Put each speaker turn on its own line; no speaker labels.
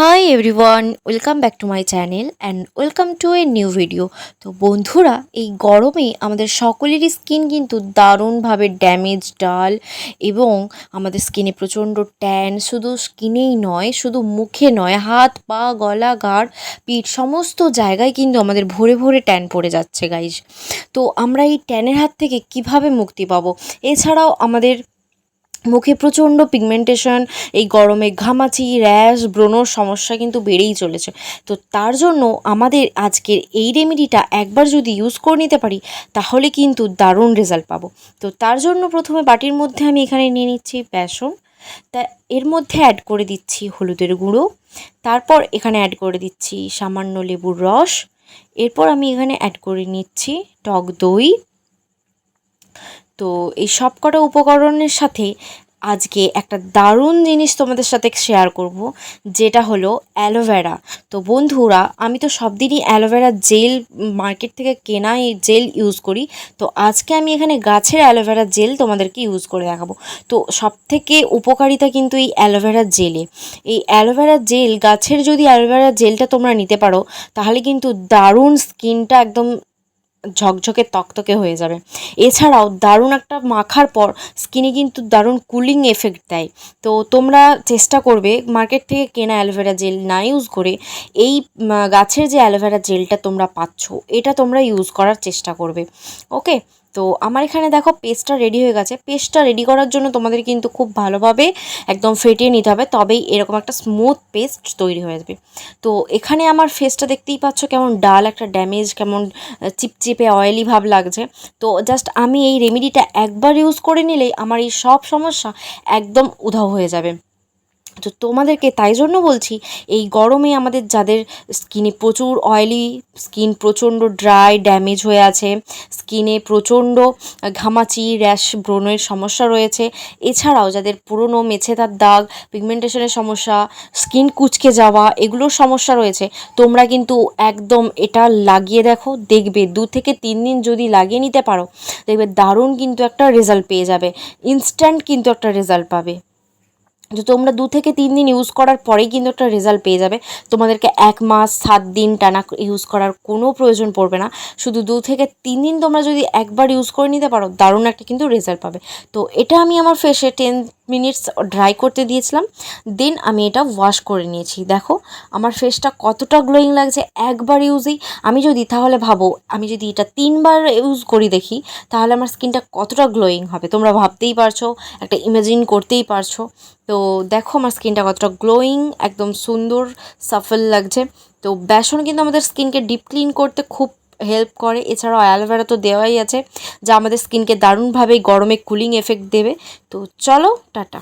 Hi everyone welcome back to my channel and welcome to a new video তো বন্ধুরা, এই গরমে আমাদের সকলেরই স্কিন কিন্তু দারুণভাবে ড্যামেজ ডাল এবং আমাদের স্কিনে প্রচণ্ড ট্যান শুধু স্কিনেই নয়, শুধু মুখে নয়, হাত, পা, গলা, গাড়, পিঠ সমস্ত জায়গায় কিন্তু আমাদের ভরে ভরে ট্যান পড়ে যাচ্ছে গাইজ তো আমরা এই ট্যানের হাত থেকে কীভাবে মুক্তি পাবো? এছাড়াও আমাদের মুখে প্রচণ্ড পিগমেন্টেশন এই গরমে ঘামাচি র্যাশ ব্রণর সমস্যা কিন্তু বেড়েই চলেছে। তো তার জন্য আমাদের আজকের এই রেমেডিটা একবার যদি ইউজ করে নিতে পারি, তাহলে কিন্তু দারুণ রেজাল্ট পাবো। তো তার জন্য প্রথমে বাটির মধ্যে আমি এখানে নিয়ে নিচ্ছি বেসন। তা এর মধ্যে অ্যাড করে দিচ্ছি হলুদের গুঁড়ো। তারপর এখানে অ্যাড করে দিচ্ছি সামান্য লেবুর রস। এরপর আমি এখানে অ্যাড করে নিচ্ছি টক দই। তো এই সব কটা উপকরণের সাথে আজকে একটা দারুণ জিনিস তোমাদের সাথে শেয়ার করব, যেটা হলো অ্যালোভেরা তো বন্ধুরা, আমি তো সব দিনই অ্যালোভেরা জেল মার্কেট থেকে কেনা এই জেল ইউজ করি। তো আজকে আমি এখানে গাছের অ্যালোভেরা জেল তোমাদেরকে ইউজ করে দেখাবো। তো সব থেকে উপকারিতা কিন্তু এই অ্যালোভেরা জেলে এই অ্যালোভেরা জেল গাছের যদি অ্যালোভেরা জেলটা তোমরা নিতে পারো, তাহলে কিন্তু দারুণ স্কিনটা একদম ঝকঝকে তকতকে হয়ে যাবে। এছাড়াও দারুণ একটা মাখার পর স্কিনে কিন্তু দারুণ কুলিং এফেক্ট দেয়। তো তোমরা চেষ্টা করবে মার্কেট থেকে কেনা অ্যালোভেরা জেল না ইউজ করে এই গাছের যে অ্যালোভেরা জেলটা তোমরা পাচ্ছ, এটা তোমরা ইউজ করার চেষ্টা করবে। ওকে তো আমার এখানে দেখো পেস্টটা রেডি হয়ে গেছে। পেস্টটা রেডি করার জন্য তোমাদের কিন্তু খুব ভালোভাবে একদম ফেটিয়ে নিতে হবে। তবেই এরকম একটা স্মুথ পেস্ট তৈরি হয়ে যাবে। তো এখানে আমার ফেসটা দেখতেই পাচ্ছ কেমন ডাল, একটা ড্যামেজ কেমন চিপচিপে অয়েলি ভাব লাগছে। তো জাস্ট আমি এই রেমেডিটা একবার ইউজ করে নিলেই আমার এই সব সমস্যা একদম উধাও হয়ে যাবে। তো তোমাদেরকে তাই জন্য বলছি, এই গরমে আমাদের যাদের স্কিনে প্রচুর অয়েলি স্কিন প্রচণ্ড ড্রাই ড্যামেজ হয়ে আছে, স্কিনে প্রচণ্ড ঘামাচি র্যাশ ব্রণের সমস্যা রয়েছে। এছাড়াও যাদের পুরনো মেছেদার দাগ পিগমেন্টেশনের সমস্যা, স্কিন কুচকে যাওয়া, এগুলোর সমস্যা রয়েছে। তোমরা কিন্তু একদম এটা লাগিয়ে দেখো, দেখবে, দু থেকে তিন দিন যদি লাগিয়ে নিতে পারো, দেখবে দারুণ কিন্তু একটা রেজাল্ট পেয়ে যাবে। ইনস্ট্যান্ট কিন্তু একটা রেজাল্ট পাবে। তো তোমরা দু থেকে তিন দিন ইউজ করার পরেই কিন্তু একটা রেজাল্ট পেয়ে যাবে। তোমাদেরকে এক মাস, সাত দিন টানা ইউজ করার কোনো প্রয়োজন পড়বে না। শুধু দু থেকে তিন দিন তোমরা যদি একবার ইউজ করে নিতে পারো, দারুণ একটা কিন্তু রেজাল্ট পাবে। তো এটা আমি আমার ফেসে টেন মিনিটস ড্রাই করতে দিয়েছিলাম। দেন আমি এটা ওয়াশ করে নিয়েছি। দেখো, আমার ফেসটা কতটা গ্লোয়িং লাগছে। একবার ইউজেই আমি যদি তাহলে ভাবো, আমি যদি এটা তিনবার ইউজ করি দেখি, তাহলে আমার স্কিনটা কতটা গ্লোয়িং হবে? তোমরা ভাবতেই পারছ, একটা ইমাজিন করতেই পারছ। তো দেখো আমার স্কিনটা কতটা গ্লোয়িং একদম সুন্দর সাফল লাগছে। তো বেসন কিন্তু আমাদের স্কিনকে ডিপ ক্লিন করতে খুব হেল্প করে। এছাড়াও অ্যালোভেরা তো দেওয়াই আছে, যা আমাদের স্কিনকে দারুণভাবে গরমে কুলিং এফেক্ট দেবে। তো চলো, টাটা।